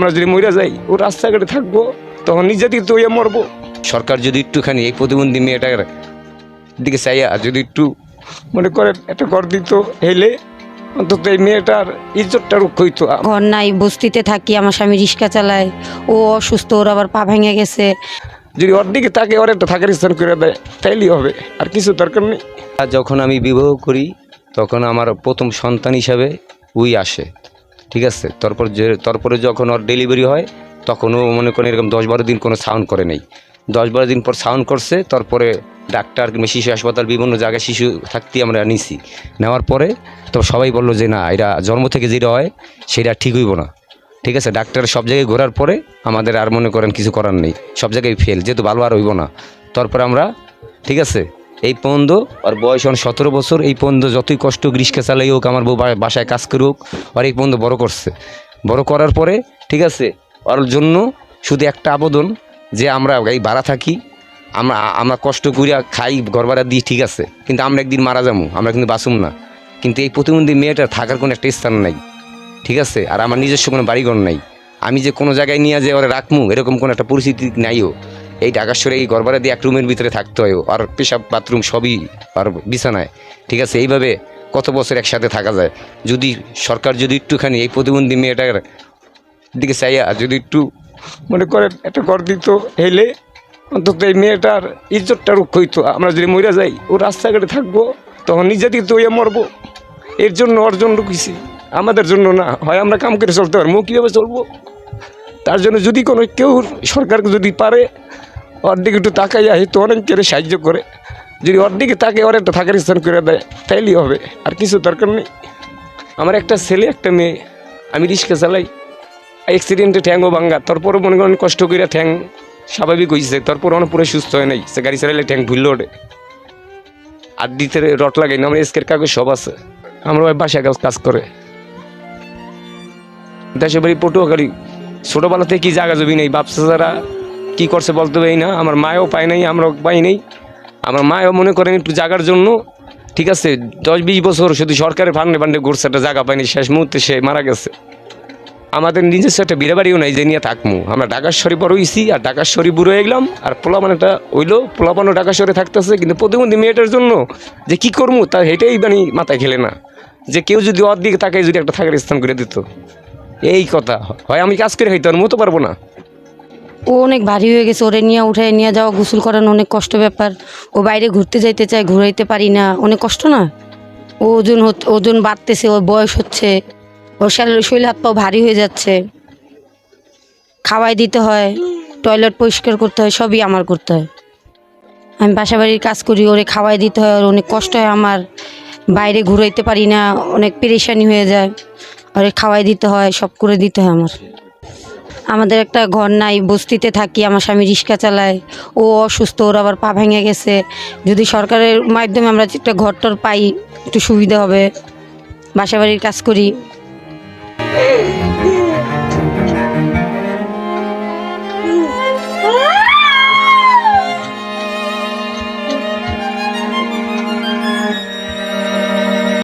আমরা যদি মরে যাই ও রাস্তাঘাটে থাকব তখন নিজে দিকে তো ইয়ে মরবো। সরকার যদি একটুখানি এই প্রতিবন্ধী মেয়েটার দিকে চাইয়া যদি একটু মনে করেন একটা ঘর দিত হেলে অন্তত এই মেয়েটার ইজ্জতটা রক্ষা হইতো। ঘর নাই বস্তিতে থাকি আমার স্বামী রিক্সা চালায় ও অসুস্থ ওর আবার পা ভেঙে গেছে। যদি ওর দিকে তাকে ওর একটা থাকার স্থান করে দেয় তাইলেই হবে আর কিছু দরকার নেই। আর যখন আমি বিবাহ করি তখন আমার প্রথম সন্তান হিসাবে উই আসে। ঠিক আছে? তারপর যে, তারপরে যখন ওর ডেলিভারি হয় তখনও মনে করেন এরকম দশ বারো দিন কোনো সাউন্ড করে নেই। দশ বারো দিন পর সাউন্ড করছে, তারপরে ডাক্তার কিংবা শিশু হাসপাতাল বিভিন্ন জায়গায় শিশু থাকতে আমরা নিছি। নেওয়ার পরে তো সবাই বলল যে, না এটা জন্ম থেকে যেটা হয়, সেটা ঠিক হইব না। ঠিক আছে? ডাক্তার সব জায়গায় ঘোরার পরে আমাদের আর মনে করেন কিছু করার নেই। সব জায়গায় ফেল যেহেতু ভালো আর হইব না। তারপরে আমরা, ঠিক আছে? এই পন্দ, আর বয়স এখন সতেরো বছর, এই পন্দ যতই কষ্ট গ্রীষ্মে চালাই হোক, আমার বউ বাসায় কাজ করুক, আর এই পন্দ বড় করছে। বড় করার পরে, ঠিক আছে ওর জন্য শুধু একটা আবেদন যে আমরা এই ভাড়া থাকি, আমরা আমরা কষ্ট করিয়া খাই ভাড়া দিই, ঠিক আছে। কিন্তু আমরা একদিন মারা যাব আমরা কিন্তু বাঁচুম না। কিন্তু এই প্রতিবন্ধী মেয়েটার থাকার কোনো একটা স্থান নাই, ঠিক আছে, আর আমার নিজস্ব কোনো বাড়িঘর নাই। আমি যে কোনো জায়গায় নিয়ে যে ওরা রাখমু, এরকম কোনো একটা পরিস্থিতি নাইও। এই ঢাকাশ্বরে এই ভাড়া দিয়ে এক রুমের ভিতরে থাকতে হয়। আর পেশাব, বাথরুম সবই আর বিছানায়। ঠিক আছে, এইভাবে কত বছর একসাথে থাকা যায়? যদি সরকার যদি একটুখানি এই প্রতিবন্ধী মেয়েটার দিকে চাইয়া যদি একটু মনে করেন, একটা ঘর দিত, হেলে, অন্তত এই মেয়েটার ইজ্জতটা রক্ষা হইতো। আমরা যদি মরে যাই, ও রাস্তাঘাটে থাকব, তখন নিজে দিকে তো মরবো। এর জন্য অর্জন রুকিছি আমাদের জন্য না, হয় আমরা কাম করে চলতে পারব কীভাবে চলবো? তার জন্য যদি কোনো কেউ সরকারকে যদি পারে ওর দিকে একটু তো অনেক করে সাহায্য করে। যদি ওর দিকে তাকে ওর একটা থাকার স্থান করে দেয়, তাইলেই হবে, আর কিছু দরকার নেই। আমার একটা ছেলে, একটা মেয়ে, আমি রিক্সা চালাই। অ্যাক্সিডেন্টে ঠ্যাংও ভাঙ্গা তারপরে মনে করেন কষ্ট করে ঠ্যাং স্বাভাবিক হয়েছে তারপর অনেক পুরো সুস্থ হয় নাই, সে গাড়ি চালাইলে ঠ্যাং ভুললে ওঠে। আর দিতে রট লাগাই না, আমার এসকের কাগজ সব আছে। আমরা ওই বাসায় কাজ কাজ করে। দেশে বাড়ি পটুয়াখালী ছোটোবেলাতে কি জায়গা জমি নেই, বাপসা যারা কী করছে বলতে পারি না। আমার মায়ও পায় নাই, আমরাও পাই নাই। আমার মায়ও মনে করেন একটু জাগার জন্য, ঠিক আছে দশ বিশ বছর শুধু সরকারের ফান্ডে ফান্ডে ঘুরছে, একটা জায়গা পায়নি, শেষ মুহূর্তে সে মারা গেছে। আমাদের নিজস্ব একটা বিড়ে বাড়িও নাই যে নিয়ে থাকমু। আমরা ঢাকাশ্বরী বড় হইছি আর ঢাকাশ্বরী বুড়ো হয়ে গেলাম আর পোলাপান একটা হইল, পোলাপানও ঢাকাশ্বরে থাকতেছে, কিন্তু প্রতিবন্ধী মেয়েটার জন্য যে কি করব তা হেঁটেই মানে মাথায় খেলে না। যে কেউ যদি ওর দিকে তাকে যদি একটা থাকার স্থান করে দিত। এই কথা, হয় আমি কাজ করে হইতো আর মতো পারব না। ও অনেক ভারী হয়ে গেছে, ওরে নিয়ে উঠে নিয়ে যাওয়া গোসল করানো অনেক কষ্ট ব্যাপার। ও বাইরে ঘুরতে যাইতে চায়, ঘুরাইতে পারি না, অনেক কষ্ট না? ও ওজন ওজন বাড়তেছে, ওর বয়স হচ্ছে, ওর শরীর হাত পাও ভারী হয়ে যাচ্ছে। খাওয়াই দিতে হয়, টয়লেট পরিষ্কার করতে হয়, সবই আমার করতে হয়। আমি বাসা বাড়ির কাজ করি, ওরে খাওয়াই দিতে হয়, ওর অনেক কষ্ট হয় আমার। বাইরে ঘুরাইতে পারি না, অনেক পেরেশানি হয়ে যায়, ওরে খাওয়াই দিতে হয়, সব করে দিতে হয় আমার। আমাদের একটা ঘর নাই, বস্তিতে থাকি, আমার স্বামী রিক্সা চালায়, ও অসুস্থ, ওর আবার পা ভেঙে গেছে। যদি সরকারের মাধ্যমে আমরা একটা ঘর টর পাই, একটু সুবিধা হবে। বাসাবাড়ির কাজ করি।